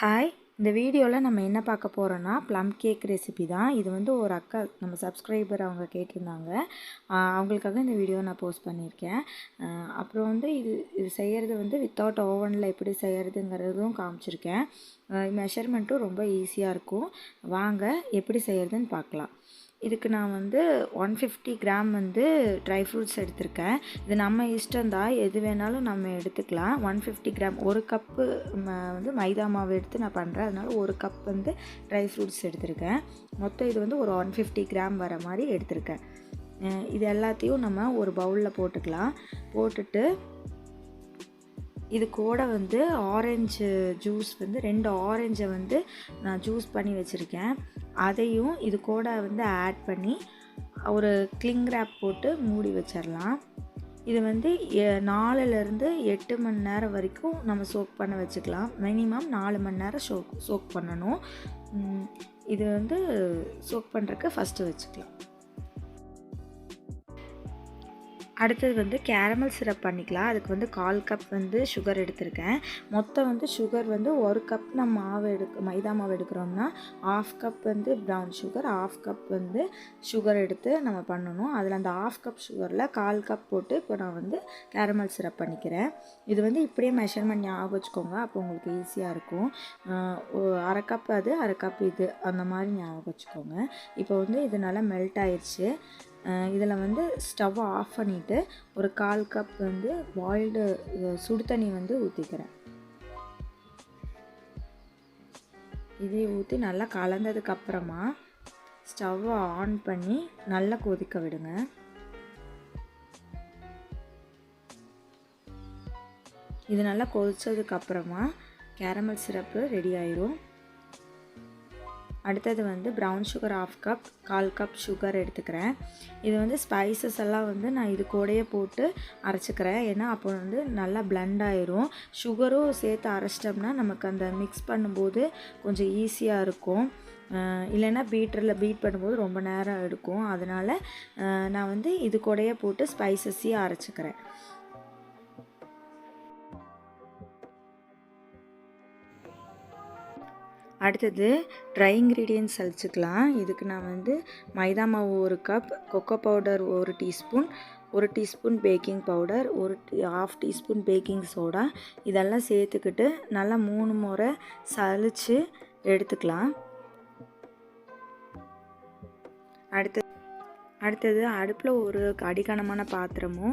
Hi இந்த வீடியோவில் நம்ம என்ன பார்க்க போகிறோன்னா ப்ளம் கேக் ரெசிபி தான். இது வந்து ஒரு அக்கா நம்ம சப்ஸ்கிரைபர் அவங்க கேட்டிருந்தாங்க. அவங்களுக்காக இந்த வீடியோ நான் போஸ்ட் பண்ணியிருக்கேன். அப்புறம் வந்து இது இது செய்கிறது வந்து வித்தவுட் ஓவனில் எப்படி செய்கிறதுங்கிறதும் காமிச்சிருக்கேன். மெஷர்மெண்ட்டும் ரொம்ப ஈஸியாக இருக்கும். வாங்க எப்படி செய்கிறதுன்னு பார்க்கலாம். இதுக்கு நான் வந்து ஒன் ஃபிஃப்டி கிராம் வந்து ட்ரை ஃப்ரூட்ஸ் எடுத்திருக்கேன். இது நம்ம இஷ்டம்தான் எது வேணாலும் நம்ம எடுத்துக்கலாம். ஒன் ஃபிஃப்டி கிராம் ஒரு கப்பு வந்து மைதா மாவு எடுத்து நான் பண்ணுறேன் அதனால ஒரு கப் வந்து ட்ரை ஃப்ரூட்ஸ் எடுத்திருக்கேன். மொத்தம் இது வந்து ஒரு ஒன் ஃபிஃப்டி கிராம் வர மாதிரி எடுத்திருக்கேன். இது எல்லாத்தையும் நம்ம ஒரு பவுலில் போட்டுக்கலாம். போட்டுட்டு இது கூட வந்து ஆரஞ்சு ஜூஸ் வந்து ரெண்டு ஆரஞ்சை வந்து நான் ஜூஸ் பண்ணி வச்சுருக்கேன். அதையும் இது கூட வந்து ஆட் பண்ணி ஒரு கிளிங் ரேப் போட்டு மூடி வச்சிடலாம் இது வந்து நாலுலேருந்து எட்டு மணி நேரம் வரைக்கும் நம்ம சோக் பண்ண வச்சுக்கலாம். மினிமம் நாலு மணி நேரம் சோக் சோக் பண்ணணும். இது வந்து சோக் பண்ணுறக்கு ஃபஸ்ட்டு வச்சுக்கலாம். அடுத்தது வந்து கேரமல் சிரப் பண்ணிக்கலாம். அதுக்கு வந்து கால் கப் வந்து சுகர் எடுத்திருக்கேன். மொத்தம் வந்து சுகர் வந்து ஒரு கப் நம்ம மாவு எடுக்க மைதா மாவு எடுக்கிறோம்னா ஆஃப் கப் வந்து ப்ரௌன் சுகர் ஆஃப் கப் வந்து சுகர் எடுத்து நம்ம பண்ணணும். அதில் அந்த ஆஃப் கப் சுகரில் கால் கப் போட்டு இப்போ நான் வந்து கேரமல் சிரப் பண்ணிக்கிறேன். இது வந்து இப்படியே மெஷர்மெண்ட் ஞாபகம் வச்சுக்கோங்க. அப்போ உங்களுக்கு ஈஸியாக இருக்கும். அரை கப் அது அரை கப் இது அந்த மாதிரி ஞாபகம் வச்சுக்கோங்க. இப்போ வந்து இது நல்லா மெல்ட் ஆயிடுச்சு இதில் வந்து ஸ்டவ் ஆஃப் பண்ணிவிட்டு ஒரு கால் கப் வந்து பாயில்டு சுடு தண்ணி வந்து ஊற்றிக்கிறேன் இதை ஊற்றி நல்லா கலந்ததுக்கப்புறமா ஸ்டவ்வை ஆன் பண்ணி நல்லா கொதிக்க விடுங்க. இது நல்லா கொதித்ததுக்கப்புறமா கேரமல் சிரப்பு ரெடி ஆயிரும். அடுத்தது வந்து ப்ரௌன் சுகர் ஆஃப் கப் கால் கப் சுகர் எடுத்துக்கிறேன். இது வந்து ஸ்பைசஸ் எல்லாம் வந்து நான் இது கூடயே போட்டு அரைச்சிக்கிறேன். ஏன்னா அப்போ வந்து நல்லா பிளெண்ட் ஆயிரும். சுகரும் சேர்த்து அரைச்சிட்டோம்னா நமக்கு அந்த மிக்ஸ் பண்ணும்போது கொஞ்சம் ஈஸியாக இருக்கும். இல்லைன்னா பீட்டரில் பீட் பண்ணும்போது ரொம்ப நேரம் எடுக்கும். அதனால் நான் வந்து இது கூடயே போட்டு ஸ்பைசஸையும் அரைச்சிக்கிறேன். அடுத்தது ட்ரை இன்க்ரீடியன்ட்ஸ் அழிச்சிக்கலாம் இதுக்கு நான் வந்து மைதா மாவு ஒரு கப் கொக்கோ பவுடர் ஒரு டீஸ்பூன் ஒரு டீஸ்பூன் பேக்கிங் பவுடர் ஒரு ஆஃப் டீஸ்பூன் பேக்கிங் சோடா இதெல்லாம் சேர்த்துக்கிட்டு நல்லா மூணு முறை சலித்து எடுத்துக்கலாம். அடுத்து அடுத்தது அடுப்பில் ஒரு அடிக்கனமான பாத்திரமோ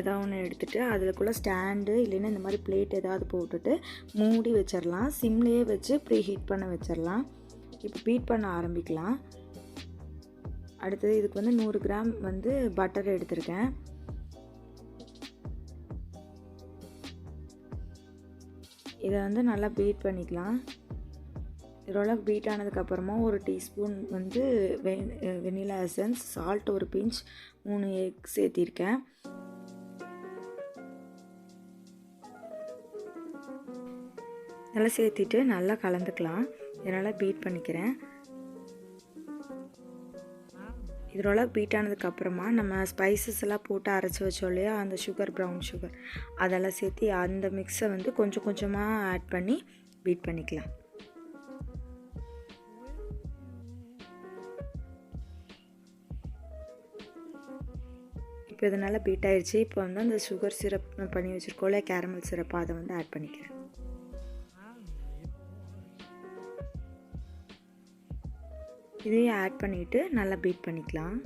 ஏதோ ஒன்று எடுத்துகிட்டு அதுக்குள்ளே ஸ்டாண்டு இல்லைன்னா இந்த மாதிரி பிளேட் ஏதாவது போட்டுட்டு மூடி வச்சிடலாம் சிம்லேயே வச்சு ப்ரீ ஹீட் பண்ண வச்சிடலாம் இப்போ பீட் பண்ண ஆரம்பிக்கலாம். அடுத்தது இதுக்கு வந்து நூறு கிராம் வந்து பட்டர் எடுத்திருக்கேன். இதை வந்து நல்லா பீட் பண்ணிக்கலாம். இதோட பீட் ஆனதுக்கப்புறமா ஒரு டீஸ்பூன் வந்து வெ வெனிலா எசன்ஸ் சால்ட் ஒரு பிஞ்ச் மூணு எக் சேர்த்திருக்கேன். நல்லா சேர்த்திட்டு நல்லா கலந்துக்கலாம். இதனால் பீட் பண்ணிக்கிறேன். இதோட பீட் ஆனதுக்கப்புறமா நம்ம ஸ்பைசஸ் எல்லாம் போட்டு அரைச்சி வச்சோம் இல்லையா? அந்த சுகர் ப்ரௌன் சுகர் அதெல்லாம் சேர்த்து அந்த மிக்ஸை வந்து கொஞ்சம் கொஞ்சமாக ஆட் பண்ணி பீட் பண்ணிக்கலாம். இப்போ இதனால் பீட் ஆயிடுச்சு. இப்போ வந்து அந்த சுகர் சிரப் பண்ணி வச்சுருக்கோம்ல கேரமல் சிரப் அதை வந்து ஆட் பண்ணிக்கிறேன். இதையும் ஆட் பண்ணிவிட்டு நல்லா பீட் பண்ணிக்கலாம்.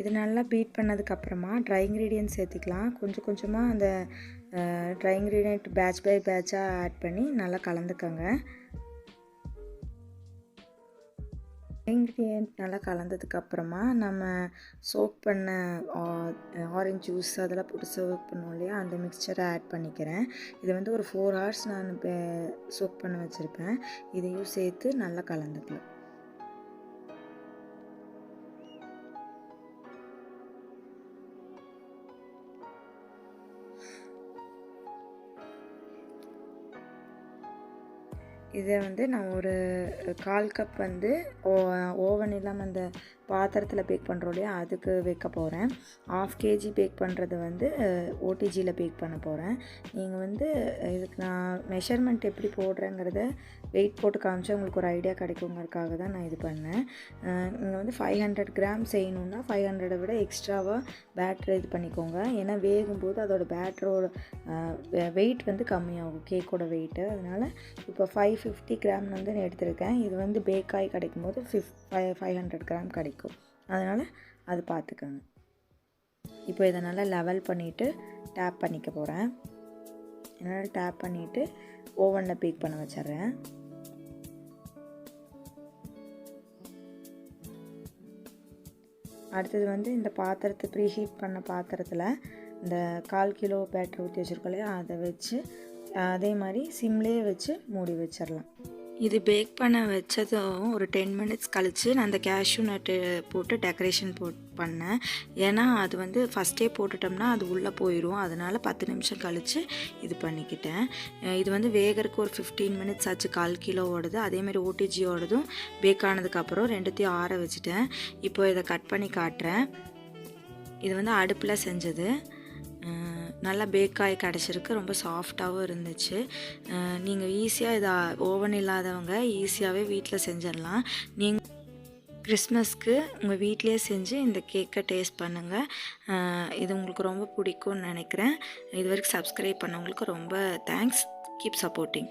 இது நல்லா பீட் பண்ணதுக்கப்புறமா ட்ரை இன்க்ரீடியன்ட் சேர்த்துக்கலாம். கொஞ்சம் கொஞ்சமாக அந்த ட்ரை இன்க்ரீடியன்ட் பேட்ச் பை பேட்சாக ஆட் பண்ணி நல்லா கலந்துக்கோங்க. இன்க்ரீடியன்ட் நல்லா கலந்ததுக்கப்புறமா நம்ம சோப் பண்ண ஆரஞ்சு ஜூஸ் அதெல்லாம் போட்டு சர்வ் பண்ணோம் இல்லையா? அந்த மிக்சரை ஆட் பண்ணிக்கிறேன். இது வந்து ஒரு ஃபோர் ஹவர்ஸ் நான் சோப் பண்ண வச்சுருப்பேன். இதையும் சேர்த்து நல்லா கலந்துக்கலாம். இதை வந்து நான் ஒரு கால் கப் வந்து ஓ ஓவன் இல்லாமல் அந்த பாத்திரத்தில் பேக் பண்ணுறோம் இல்லையா? அதுக்கு வைக்க போகிறேன் ஆஃப் கேஜி பேக் பண்ணுறது வந்து ஓடிஜியில் பேக் பண்ண போகிறேன் நீங்கள் வந்து இதுக்கு நான் மெஷர்மெண்ட் எப்படி போடுறேங்கிறத வெயிட் போட்டு காமிச்சா உங்களுக்கு ஒரு ஐடியா கிடைக்குங்கிறதுக்காக தான் நான் இது பண்ணேன். நீங்கள் வந்து ஃபைவ் ஹண்ட்ரட் கிராம் செய்யணுன்னா ஃபைவ் ஹண்ட்ரடை விட எக்ஸ்ட்ராவாக பேட்டர் இது பண்ணிக்கோங்க. ஏன்னா வேகும்போது அதோட பேட்டரோட வெயிட் வந்து கம்மியாகும். கேக்கோட வெயிட்டு அதனால் இப்போ ஃபைவ் ஃபிஃப்டி கிராம் வந்து நான் எடுத்திருக்கேன். இது வந்து பேக்காய் கிடைக்கும் போது fif five five hundred gram கிடைக்கும். அதனால் அது பார்த்துக்கோங்க. இப்போ இதை நல்லா லெவல் பண்ணிவிட்டு டேப் பண்ணிக்க போகிறேன் என்னால் டேப் பண்ணிவிட்டு ஓவனில் பேக் பண்ண வச்சிட்றேன். அடுத்தது வந்து இந்த பாத்திரத்தை ப்ரீ ஹீட் பண்ண பாத்திரத்தில் இந்த கால் கிலோ பேட்டர் ஊற்றி வச்சுருக்கோம் இல்லையா? அதை வச்சு அதே மாதிரி சிம்லேயே வச்சு மூடி வச்சிடலாம் இது பேக் பண்ண வச்சதும் ஒரு டென் மினிட்ஸ் கழித்து நான் அந்த கேஷ்யூ நட்டு போட்டு டெக்கரேஷன் போட் பண்ணேன். ஏன்னா அது வந்து ஃபஸ்ட்டே போட்டுட்டோம்னா அது உள்ளே போயிடும் அதனால் பத்து நிமிஷம் கழித்து இது பண்ணிக்கிட்டேன். இது வந்து வேகருக்கு ஒரு ஃபிஃப்டீன் மினிட்ஸ் ஆச்சு. கால் கிலோவோடது அதேமாதிரி ஓடிஜியோடதும் பேக் ஆனதுக்கப்புறம் ரெண்டுத்தையும் ஆற வச்சுட்டேன். இப்போ இதை கட் பண்ணி காட்டுறேன். இது வந்து அடுப்பில் செஞ்சது. நல்லா பேக் ஆகி கிடச்சிருக்கு. ரொம்ப சாஃப்டாகவும் இருந்துச்சு. நீங்கள் ஈஸியாக இதை ஓவன் இல்லாதவங்க ஈஸியாகவே வீட்டில் செஞ்சிடலாம். நீங்கள் கிறிஸ்மஸ்க்கு உங்கள் வீட்டிலேயே செஞ்சு இந்த கேக்கை டேஸ்ட் பண்ணுங்கள் இது உங்களுக்கு ரொம்ப பிடிக்கும்னு நினைக்கிறேன். இது வரைக்கும் சப்ஸ்கிரைப் பண்ணவங்களுக்கு ரொம்ப தேங்க்ஸ் கீப் சப்போர்ட்டிங்